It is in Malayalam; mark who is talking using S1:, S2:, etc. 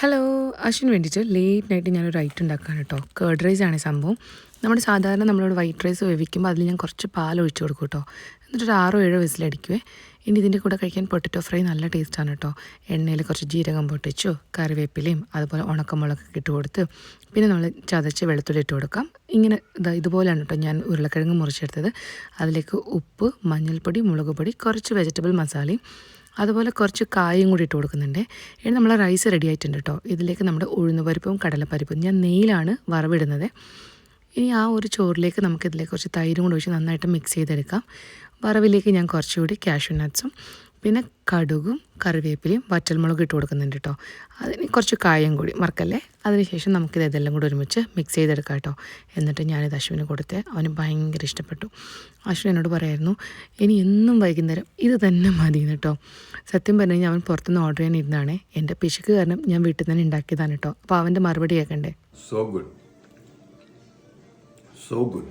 S1: ഹലോ അശ്വിന് വേണ്ടിയിട്ട് ലേറ്റ് നൈറ്റ് ഞാനൊരു ഐറ്റം ഉണ്ടാക്കുകയാണ് കേട്ടോ കേർഡ് റൈസ് ആണ് സംഭവം. നമ്മുടെ സാധാരണ നമ്മളോട് വൈറ്റ് റൈസ് വേവിക്കുമ്പോൾ അതിൽ ഞാൻ കുറച്ച് പാൽ ഒഴിച്ചു കൊടുക്കും കേട്ടോ എന്നിട്ടൊരു ആറോ ഏഴോ വിസിലടിക്കുവേ ഇനി ഇതിന്റെ കൂടെ കഴിക്കാൻ പൊട്ടറ്റോ ഫ്രൈ നല്ല ടേസ്റ്റാണ് കേട്ടോ എണ്ണയിൽ കുറച്ച് ജീരകം പൊട്ടിച്ചു കറിവേപ്പിലയും അതുപോലെ ഉണക്കമുളകൊക്കെ ഇട്ട് കൊടുത്ത് പിന്നെ നമ്മൾ ചതച്ച് വെളുത്തുള്ളി ഇട്ട് കൊടുക്കാം. ഇങ്ങനെ ഇതാ ഇതുപോലെയാണ് കേട്ടോ ഞാൻ ഉരുളക്കിഴങ്ങ് മുറിച്ചെടുത്തത്. അതിലേക്ക് ഉപ്പ് മഞ്ഞൾപ്പൊടി മുളക് പൊടി കുറച്ച് വെജിറ്റബിൾ മസാലയും അതുപോലെ കുറച്ച് കായും കൂടി ഇട്ട് കൊടുക്കുന്നുണ്ട്. ഇനി നമ്മൾ റൈസ് റെഡി ആയിട്ടുണ്ട് കേട്ടോ ഇതിലേക്ക് നമ്മുടെ ഉഴുന്നുപരിപ്പും കടലപ്പരിപ്പും. ഞാൻ നെയ്യിലാണ് വറവിടുന്നത്. ഇനി ആ ഒരു ചോറിലേക്ക് നമുക്ക് ഇതിലേക്ക് കുറച്ച് തൈരും കൂടി ഒഴിച്ച് നന്നായിട്ട് മിക്സ് ചെയ്തെടുക്കാം. വറവിലേക്ക് ഞാൻ കുറച്ചുകൂടി കാഷ്യൂ നട്ട്സും പിന്നെ കടുകും കറിവേപ്പിലയും വറ്റൽമുളകും ഇട്ട് കൊടുക്കുന്നുണ്ട് കേട്ടോ അതിന് കുറച്ച് കായം കൂടി മറക്കല്ലേ? അതിനുശേഷം നമുക്കിത് ഇതെല്ലാം കൂടി ഒരുമിച്ച് മിക്സ് ചെയ്തെടുക്കാം കേട്ടോ എന്നിട്ട് ഞാനിത് അശ്വിന് കൊടുത്ത് അവന് ഭയങ്കര ഇഷ്ടപ്പെട്ടു. അശ്വിൻ എന്നോട് പറയായിരുന്നു ഇനി എന്നും വൈകുന്നേരം ഇത് തന്നെ മതി കേട്ടോ സത്യം പറഞ്ഞു കഴിഞ്ഞാൽ അവൻ പുറത്തുനിന്ന് ഓർഡർ ചെയ്യാൻ ഇരുന്നാണ് എന്റെ പിശുക്ക് കാരണം ഞാൻ വീട്ടിൽ തന്നെ ഉണ്ടാക്കിയതാണ് കേട്ടോ അപ്പോൾ അവന്റെ മറുപടി കേൾക്കണ്ടേ?
S2: So good so good.